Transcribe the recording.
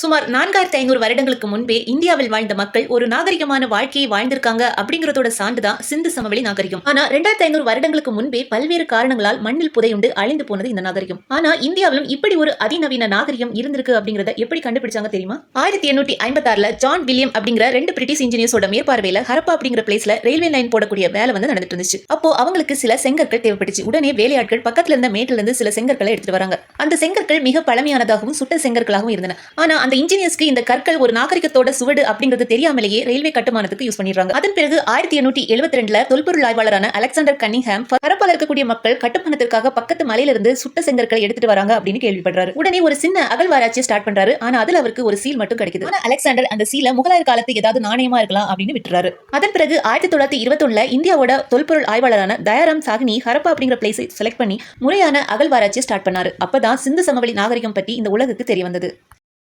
சுமார் நான்காயிரத்தி ஐநூறு வருடங்களுக்கு முன்பே இந்தியாவில் வாழ்ந்த மக்கள் ஒரு நாகரிகமான வாழ்க்கையை வாழ்ந்திருக்காங்க அப்படிங்கறதோட சான்றுதான் சிந்து சமவெளி நாகரிகம். ஆனா ரெண்டாயிரத்தி ஐநூறு வருடங்களுக்கு முன்பே பல்வேறு காரணங்களால் மண்ணில் புதையுண்டு அழிந்து போனது இந்த நாகரிகம். ஆனா இந்தியாவிலும் இப்படி ஒரு அதிநவீன நாகரிகம் இருந்திருக்கு அப்படிங்கறத எப்படி கண்டுபிடிச்சாங்க தெரியுமா? ஆயிரத்தி எண்ணூற்றி ஐம்பத்தாறுல ஜான் வில்லியம் அப்படிங்கிற ரெண்டு பிரிட்டிஷ் இன்ஜினியர்ஸோட மேற்பார்வையில ஹரப்பா அப்படிங்கிற பிளேஸ்ல ரயில்வே லைன் போடக்கூடிய வேலை வந்து நடந்துட்டு இருந்துச்சு. அப்போ அவங்களுக்கு சில செங்கற்கள் தேவைப்பட்டுச்சு. உடனே வேலையாட்கள் பக்கத்துல இருந்த மேட்டிலிருந்து சில செங்கற்களை எடுத்துட்டு வராங்க. அந்த செங்கற்கள் மிக பழமையானதாகவும் சுட்ட செங்கற்களாகவும் இருந்தன. ஆனா அந்த இன்ஜினியர்ஸ்க்கு இந்த கற்கள் ஒரு நாகரிகத்தோட சுவடு அப்படிங்கிறது தெரியாமலேயே ரயில்வே கட்டுமானத்துக்கு யூஸ் பண்ணிடுறாங்க. அதன் பிறகு ஆயிரத்தி எண்ணூற்றி எழுபத்தி ரெண்டுல தொல்பொருள் ஆய்வாளரான அலெக்சாண்டர் கன்னிங்ஹாம் பரப்பால் இருக்கக்கூடிய மக்கள் கட்டுமானத்திற்காக பக்கத்து மலையிலிருந்து சுட்ட செங்கற்களை எடுத்துட்டு வராங்க அப்படின்னு கேள்விப்படுறாரு. உடனே ஒரு சின்ன அகழ்வாராய்ச்சி ஸ்டார்ட் பண்றாரு. ஆனா அதுல அவருக்கு ஒரு சீல் மட்டும் கிடைக்குது. ஆனா அலெக்சாண்டர் அந்த சீலை முகலாயர் காலத்து ஏதாவது நாணயமா இருக்கலாம் அப்படின்னு விட்டுறாரு. அதன் பிறகு ஆயிரத்தி தொள்ளாயிரத்தி இருபத்தொன்னுல இந்தியாவோட தொல்பொருள் ஆய்வாளரான தயாராம் சாகினி ஹரப்பா அப்படிங்கிற பிளேஸை செலக்ட் பண்ணி முறையான அகழ்வாராய்ச்சி ஸ்டார்ட் பண்ணாரு. அப்பதான் சிந்து சமவெளி நாகரிகம் பற்றி இந்த உலகுக்கு தெரிய வந்தது.